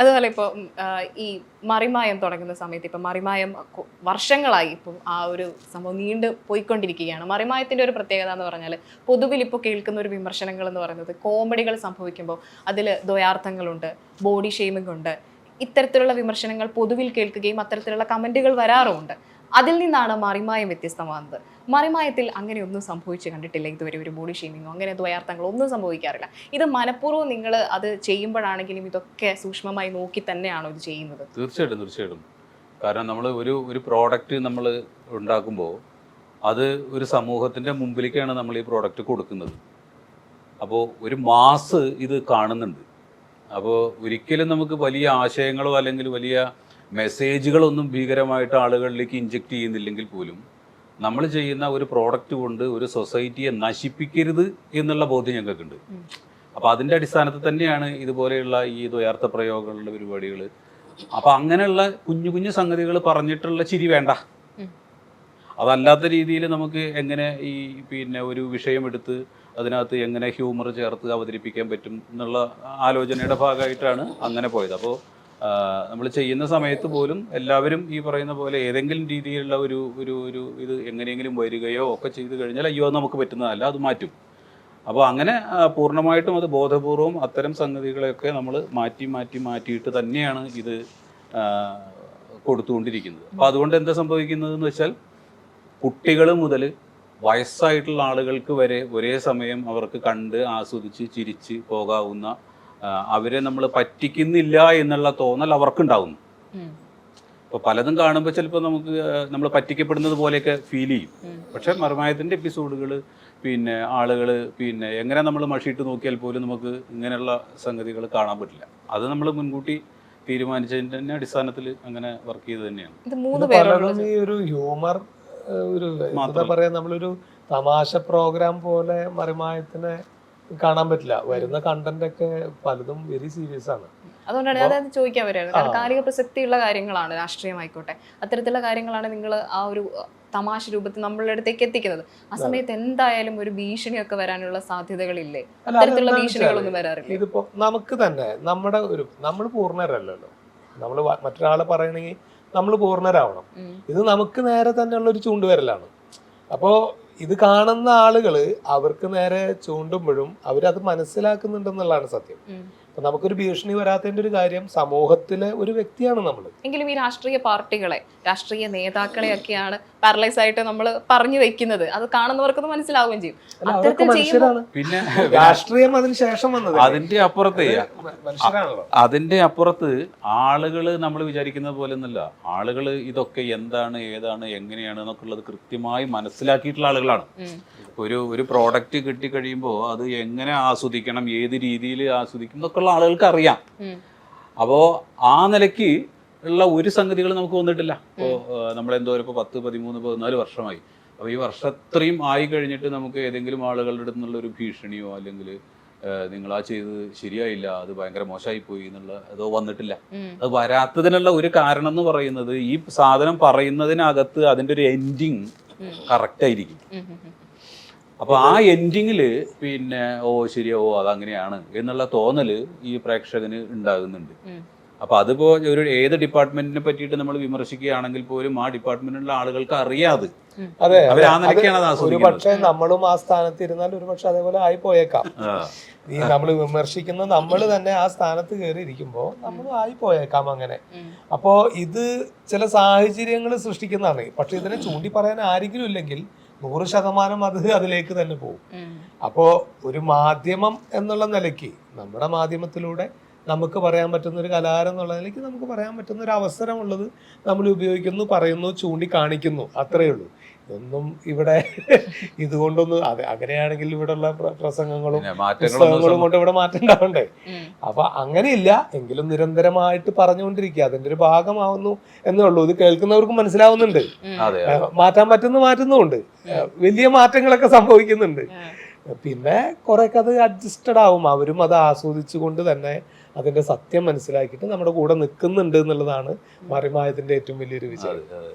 അതുപോലെ ഇപ്പോൾ ഈ മറിമായം തുടങ്ങുന്ന സമയത്ത് ഇപ്പം മറിമായം വർഷങ്ങളായി ഇപ്പം ആ ഒരു സംഭവം നീണ്ട് പോയിക്കൊണ്ടിരിക്കുകയാണ്. മറിമായത്തിന്റെ ഒരു പ്രത്യേകത എന്ന് പറഞ്ഞാൽ പൊതുവിൽ ഇപ്പോൾ കേൾക്കുന്ന ഒരു വിമർശനങ്ങൾ എന്ന് പറയുന്നത് കോമഡികൾ സംഭവിക്കുമ്പോൾ അതിൽ ദ്വയാർത്ഥങ്ങളുണ്ട് ബോഡി ഷെയ്മിംഗ് ഉണ്ട്. ഇത്തരത്തിലുള്ള വിമർശനങ്ങൾ പൊതുവിൽ കേൾക്കുകയും അത്തരത്തിലുള്ള കമന്റുകൾ വരാറുമുണ്ട്. അതിൽ നിന്നാണ് മറിമായം വ്യത്യസ്തമാകുന്നത്. മറിമായത്തിൽ അങ്ങനെയൊന്നും സംഭവിച്ച് കണ്ടിട്ടില്ല. ഇതുവരെ ഒരു ബോഡി ഷെയ്മിങ്ങോ അങ്ങനെ ദ്വയാർത്ഥങ്ങളോ ഒന്നും സംഭവിക്കാറില്ല. ഇത് മനഃപൂർവം നിങ്ങൾ അത് ചെയ്യുമ്പോഴാണെങ്കിലും ഇതൊക്കെ സൂക്ഷ്മമായി നോക്കി തന്നെയാണോ ഇത് ചെയ്യുന്നത്? തീർച്ചയായിട്ടും തീർച്ചയായിട്ടും. കാരണം നമ്മൾ ഒരു ഒരു പ്രോഡക്റ്റ് നമ്മൾ ഉണ്ടാക്കുമ്പോൾ അത് ഒരു സമൂഹത്തിന്റെ മുമ്പിലേക്കാണ് നമ്മൾ ഈ പ്രോഡക്റ്റ് കൊടുക്കുന്നത്. അപ്പോൾ ഒരു മാസ് ഇത് കാണുന്നുണ്ട്. അപ്പോൾ ഒരിക്കലും നമുക്ക് വലിയ ആശയങ്ങളോ അല്ലെങ്കിൽ വലിയ മെസ്സേജുകളൊന്നും ഭീകരമായിട്ട് ആളുകളിലേക്ക് ഇഞ്ചെക്ട് ചെയ്യുന്നില്ലെങ്കിൽ പോലും നമ്മൾ ചെയ്യുന്ന ഒരു പ്രോഡക്റ്റ് കൊണ്ട് ഒരു സൊസൈറ്റിയെ നശിപ്പിക്കരുത് എന്നുള്ള ബോധ്യം ഞങ്ങൾക്കുണ്ട്. അപ്പോൾ അതിന്റെ അടിസ്ഥാനത്തിൽ തന്നെയാണ് ഇതുപോലെയുള്ള ഈ ദ്വയാർത്ഥ പ്രയോഗങ്ങളുടെ പരിപാടികൾ അപ്പോൾ അങ്ങനെയുള്ള കുഞ്ഞു കുഞ്ഞു സംഗതികൾ പറഞ്ഞിട്ടുള്ള ചിരി വേണ്ട. അതല്ലാത്ത രീതിയിൽ നമുക്ക് എങ്ങനെ ഈ പിന്നെ ഒരു വിഷയം എടുത്ത് അതിനകത്ത് എങ്ങനെ ഹ്യൂമർ ചേർത്ത് അവതരിപ്പിക്കാൻ പറ്റും എന്നുള്ള ആലോചനയുടെ ഭാഗമായിട്ടാണ് അങ്ങനെ പോയത്. അപ്പോൾ നമ്മൾ ചെയ്യുന്ന സമയത്ത് പോലും എല്ലാവരും ഈ പറയുന്ന പോലെ ഏതെങ്കിലും രീതിയിലുള്ള ഒരു ഒരു ഒരു ഇത് എങ്ങനെയെങ്കിലും വരികയോ ഒക്കെ ചെയ്തു കഴിഞ്ഞാൽ അയ്യോ നമുക്ക് പറ്റുന്നതല്ല അത് മാറ്റും. അപ്പോൾ അങ്ങനെ പൂർണമായിട്ടും അത് ബോധപൂർവം അത്തരം സംഗതികളെയൊക്കെ നമ്മൾ മാറ്റി മാറ്റി മാറ്റിയിട്ട് തന്നെയാണ് ഇത് കൊടുത്തുകൊണ്ടിരിക്കുന്നത്. അപ്പോൾ അതുകൊണ്ട് എന്താ സംഭവിക്കുന്നത് എന്ന് വെച്ചാൽ കുട്ടികൾ മുതൽ വയസ്സായിട്ടുള്ള ആളുകൾക്ക് വരെ ഒരേ സമയം അവർക്ക് കണ്ട് ആസ്വദിച്ച് ചിരിച്ച് പോകാവുന്ന അവരെ നമ്മൾ പറ്റിക്കുന്നില്ല എന്നുള്ള തോന്നൽ അവർക്കുണ്ടാവുന്നു. അപ്പൊ ഇപ്പോൾ പലതും കാണുമ്പോൾ ചിലപ്പോൾ നമുക്ക് നമ്മൾ പറ്റിക്കപ്പെടുന്നത് പോലെയൊക്കെ ഫീൽ ചെയ്യും. പക്ഷെ മറുമായത്തിന്റെ എപ്പിസോഡുകൾ പിന്നെ ആളുകൾ പിന്നെ എങ്ങനെ നമ്മൾ മഷിയിട്ട് നോക്കിയാൽ പോലും നമുക്ക് ഇങ്ങനെയുള്ള സംഗതികൾ കാണാൻ പറ്റില്ല. അത് നമ്മൾ മുൻകൂട്ടി തീരുമാനിച്ചതിന്റെ തന്നെ അടിസ്ഥാനത്തിൽ അങ്ങനെ വർക്ക് ചെയ്ത് തന്നെയാണ്. ഈ ഒരു ഹ്യൂമർ ഒരു എന്താ. പറയാ നമ്മളൊരു തമാശ പ്രോഗ്രാം പോലെ മറിമായത്തിനെ കാണാൻ പറ്റില്ല. വരുന്ന കണ്ടന്റ് ഒക്കെ പലതും വെരി സീരിയസ് ആണ്. അതുകൊണ്ടാണ് ഞാൻ അത് ചോദിക്കാൻ വരുന്നത് കാരണം. കാലിക പ്രസക്തിയുള്ള കാര്യങ്ങളാണ് രാഷ്ട്രീയമായിക്കോട്ടെ. അത്തരത്തിലുള്ള കാര്യങ്ങളാണ് നിങ്ങൾ ആ ഒരു തമാശ രൂപത്തിൽ നമ്മളുടെ അടുത്തേക്ക് എത്തിക്കുന്നത്. ആ സമയത്ത് എന്തായാലും ഒരു ഭീഷണിയൊക്കെ വരാനുള്ള സാധ്യതകളില്ലേ? അത്തരത്തിലുള്ള ഭീഷണികളൊന്നും വരാറില്ല. ഇതിപ്പോ നമുക്ക് തന്നെ നമ്മുടെ ഒരു നമ്മൾ പൂർണരല്ലല്ലോ. നമ്മൾ മറ്റൊരാളെ പറയണെങ്കിൽ നമ്മൾ പൂർണരാവണം. ഇത് നമുക്ക് നേരെ തന്നെയുള്ള ഒരു ചൂണ്ടുവരലാണ്. അപ്പോൾ ഇത് കാണുന്ന ആളുകൾ അവർക്ക് നേരെ ചൂണ്ടുമ്പോഴും അവരത് മനസ്സിലാക്കുന്നുണ്ടെന്നുള്ളതാണ് സത്യം. അപ്പൊ നമുക്കൊരു ഭീഷണി വരാത്തതിന്റെ ഒരു കാര്യം സമൂഹത്തിലെ ഒരു വ്യക്തിയാണ് നമ്മൾ എങ്കിലും ഈ രാഷ്ട്രീയ പാർട്ടികളെ രാഷ്ട്രീയ നേതാക്കളെ ഒക്കെയാണ് പാരലൈസ് ആയിട്ട് നമ്മൾ പറഞ്ഞു വെക്കുന്നത്. അത് കാണുന്നവർക്ക് മനസ്സിലാവുകയും ചെയ്യും. അത്തരത്തിൽ ചെയ്യുമ്പോൾ പിന്നെ രാഷ്ട്രീയം അതിന് ശേഷം വന്നത്. അതിന്റെ അപ്പുറത്തെ മനുഷ്യരാണല്ലോ. അതിന്റെ അപ്പുറത്ത് ആളുകൾ നമ്മൾ വിചാരിക്കുന്നത് പോലെ ഒന്നല്ല ആളുകൾ ഇതൊക്കെ എന്താണ് ഏതാണ് എങ്ങനെയാണ് എന്നൊക്കെ ഉള്ളത് കൃത്യമായി മനസ്സിലാക്കിയിട്ടുള്ള ആളുകളാണ്. ഒരു ഒരു പ്രോഡക്റ്റ് കിട്ടിക്കഴിയുമ്പോൾ അത് എങ്ങനെ ആസ്വദിക്കണം ഏത് രീതിയിൽ ആസ്വദിക്കണം എന്നൊക്കെ ഉള്ള ആളുകൾക്ക് അറിയാം അപ്പോ അപ്പോൾ ആ നിലയ്ക്ക് ഉള്ള ഒരു സംഗതികൾ നമുക്ക് വന്നിട്ടില്ല. ഇപ്പോൾ നമ്മളെന്തോ ഇപ്പോൾ പത്ത് പതിമൂന്ന് പതിനാല് വർഷമായി. അപ്പോൾ ഈ വർഷത്രയും ആയി കഴിഞ്ഞിട്ട് നമുക്ക് ഏതെങ്കിലും ആളുകളുടെ അടുത്ത് നിന്നുള്ള ഒരു ഭീഷണിയോ അല്ലെങ്കിൽ നിങ്ങൾ ആ ചെയ്തത് ശരിയായില്ല അത് ഭയങ്കര മോശമായി പോയി എന്നുള്ള അതോ വന്നിട്ടില്ല. അത് വരാത്തതിനുള്ള ഒരു കാരണം എന്ന് പറയുന്നത് ഈ സാധനം പറയുന്നതിനകത്ത് അതിന്റെ ഒരു എൻഡിങ്. കറക്റ്റ് ആയിരിക്കും. അപ്പോൾ ആ എൻഡിങ്ങിൽ പിന്നെ ഓ ശരിയോ ഓ അതങ്ങനെയാണ് എന്നുള്ള തോന്നൽ ഈ പ്രേക്ഷകന് ഉണ്ടാകുന്നുണ്ട്. അപ്പൊ അപ്പോൾ അതിപ്പോ ഒരു ഏത് ഡിപ്പാർട്ട്മെന്റിനെ പറ്റിയിട്ട് നമ്മൾ വിമർശിക്കുകയാണെങ്കിൽ പോലും ആ ഡിപ്പാർട്ട്മെന്റിലുള്ള ആളുകൾക്ക് അറിയാതെ. അതെ അവർ ആ അത് നിലയ്ക്കാണ് ഒരു പക്ഷേ നമ്മളും ആ സ്ഥാനത്ത് ഇരുന്നാൽ ഒരു പക്ഷെ അതേപോലെ ആയി പോയേക്കാം. ഈ നമ്മൾ വിമർശിക്കുന്ന നമ്മൾ തന്നെ ആ സ്ഥാനത്ത് കയറി ഇരിക്കുമ്പോൾ നമ്മളും ആയി പോയേക്കാം അങ്ങനെ. അപ്പോൾ അപ്പോ ഇത് ചില സാഹചര്യങ്ങൾ സൃഷ്ടിക്കുന്നതാണ്. പക്ഷെ ഇതിനെ ചൂണ്ടി പറയാൻ ആരെങ്കിലും ഇല്ലെങ്കിൽ നൂറ് ശതമാനം അത് അതിലേക്ക് തന്നെ പോകും. അപ്പോൾ അപ്പോ ഒരു മാധ്യമം എന്നുള്ള നിലയ്ക്ക് നമ്മുടെ മാധ്യമത്തിലൂടെ നമുക്ക് പറയാൻ പറ്റുന്ന ഒരു കലാകാരൻ എന്നുള്ള നിലയ്ക്ക് നമുക്ക് പറയാൻ പറ്റുന്ന ഒരു അവസരമുള്ളത് നമ്മൾ ഉപയോഗിക്കുന്നു പറയുന്നു ചൂണ്ടിക്കാണിക്കുന്നു. അത്രയേ ഉള്ളൂ. ഇതൊന്നും ഇവിടെ ഇതുകൊണ്ടൊന്നും അതെ അങ്ങനെയാണെങ്കിൽ ഇവിടെയുള്ള പ്ര- പ്രസംഗങ്ങളും പുസ്തകങ്ങളും കൊണ്ട് ഇവിടെ മാറ്റം ഉണ്ടാവണ്ടേ. അപ്പൊ അങ്ങനെയില്ല. എങ്കിലും നിരന്തരമായിട്ട് പറഞ്ഞുകൊണ്ടിരിക്കുക. അതിന്റെ ഒരു ഭാഗമാവുന്നു എന്നേ ഉള്ളൂ. ഇത് കേൾക്കുന്നവർക്കും മനസ്സിലാവുന്നുണ്ട്. അതെ മാറ്റാൻ പറ്റുന്ന മാറ്റുന്നുമുണ്ട്. വലിയ മാറ്റങ്ങളൊക്കെ സംഭവിക്കുന്നുണ്ട്. പിന്നെ കുറെ അത് അഡ്ജസ്റ്റഡ് ആവും. അവരും അത് ആസ്വദിച്ചുകൊണ്ട് തന്നെ അതിന്റെ സത്യം മനസ്സിലാക്കിയിട്ട് നമ്മുടെ കൂടെ നിൽക്കുന്നുണ്ട് എന്നുള്ളതാണ് മറിമായതിന്റെ ഏറ്റവും വലിയൊരു വിജയം. അതെ.